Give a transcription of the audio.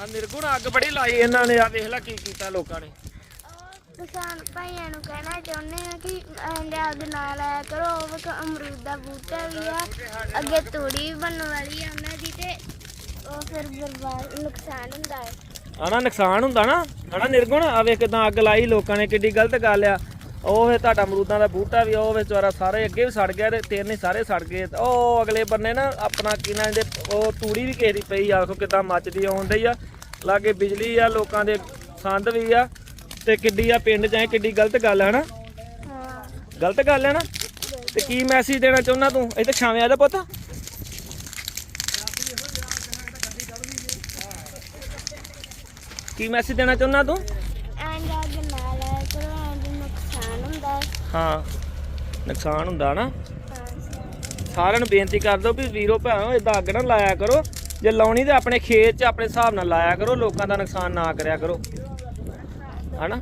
ਆ ਨਿਰਗੁਣ ਅੱਗ ਬੜੀ ਲਾਈ ਇਹਨਾਂ ਨੇ ਆ ਵੇਖ ਲੈ ਕੀ ਕੀਤਾ ਲੋਕਾਂ ਨੇ। ਕਿਸਾਨ ਭਾਈਆਂ ਨੂੰ ਕਹਿਣਾ ਚਾਹੁੰਦੇ ਆ ਕਿ ਐਂਡ ਅੱਗ ਨਾ ਲਾਇਆ ਕਰੋ ਉਹ ਵੇਖੋ ਅਮਰੂਦ ਦਾ ਬੂਟਾ ਵੀ ਆ ਅੱਗੇ ਤੂੜੀ ਵੀ ਬਣਨ ਵਾਲੀ ਆ ਉਹਨਾਂ ਦੀ ਤੇ ਉਹ ਫਿਰ ਬਰਬਾਦ ਨੁਕਸਾਨ ਹੁੰਦਾ ਹੈ। ਆਣਾ ਨੁਕਸਾਨ ਹੁੰਦਾ ਨਾ। ਨਿਰਗੁਣ ਆ ਵੇਖ ਕਿਦਾਂ ਅੱਗ ਲਾਈ ਲੋਕਾਂ ਨੇ ਕਿੱਡੀ ਗਲਤ ਗੱਲ ਆ। ਉਹ ਵੇ ਤੁਹਾਡਾ ਅਮਰੂਦਾਂ ਦਾ ਬੂਟਾ ਵੀ ਉਹ ਵਿਚਾਰਾ ਸਾਰੇ ਅੱਗੇ ਵੀ ਸੜ ਗਿਆ ਤੇ ਤਿੰਨ ਹੀ ਸਾਰੇ ਸੜ ਗਏ। ਉਹ ਅਗਲੇ ਬੰਨੇ ਨਾ ਆਪਣਾ ਕਿਨਾਂ ਦੇ ਉਹ ਤੂੜੀ ਵੀ ਦੀ ਪਈ ਆ ਵੇਖੋ ਕਿਦਾਂ ਮੱਚਦੀ ਡਈ ਆ। ਲਾਗੇ ਬਿਜਲੀ ਆ ਲੋਕਾਂ ਦੇ ਸੰਦ ਵੀ ਆ ਤੇ ਕਿੱਡੀ ਆ ਪਿੰਡ ਚ ਐ ਕਿੱਡੀ ਗਲਤ ਗੱਲ ਹੈ। ਨਾ ਗਲਤ ਗੱਲ ਹੈ ਨਾ? ਤੇ ਕੀ ਮੈਸੇਜ ਦੇਣਾ ਚਾਹੁੰਦਾ ਤੂੰ? ਇੱਥੇ ਛਾਵੇਂ ਆ ਜਾ ਪੁੱਤ। ਕੀ ਮੈਸੇਜ ਦੇਣਾ ਚਾਹੁੰਦਾ ਤੂੰ ਐਂਡ ਅੱਗ ਨਾ ਲਾਇਆ ਕਰੋ ਐਂਡ ਨੁਕਸਾਨ ਹੁੰਦਾ ਹਾਂ, ਨੁਕਸਾਨ ਹੁੰਦਾ ਨਾ। ਸਾਰਿਆਂ ਨੂੰ ਬੇਨਤੀ ਕਰ ਦਿਓ ਵੀ ਵੀਰੋ ਭੈਣੋ ਇਦਾਂ ਅੱਗ ਨਾ ਲਾਇਆ ਕਰੋ। ਜੇ ਲਾਉਣੀ ਤੇ ਆਪਣੇ ਖੇਤ 'ਚ ਆਪਣੇ ਹਿਸਾਬ ਨਾਲ ਲਾਇਆ ਕਰੋ, ਲੋਕਾਂ ਦਾ ਨੁਕਸਾਨ ਨਾ ਕਰਿਆ ਕਰੋ। ਹਨਾ?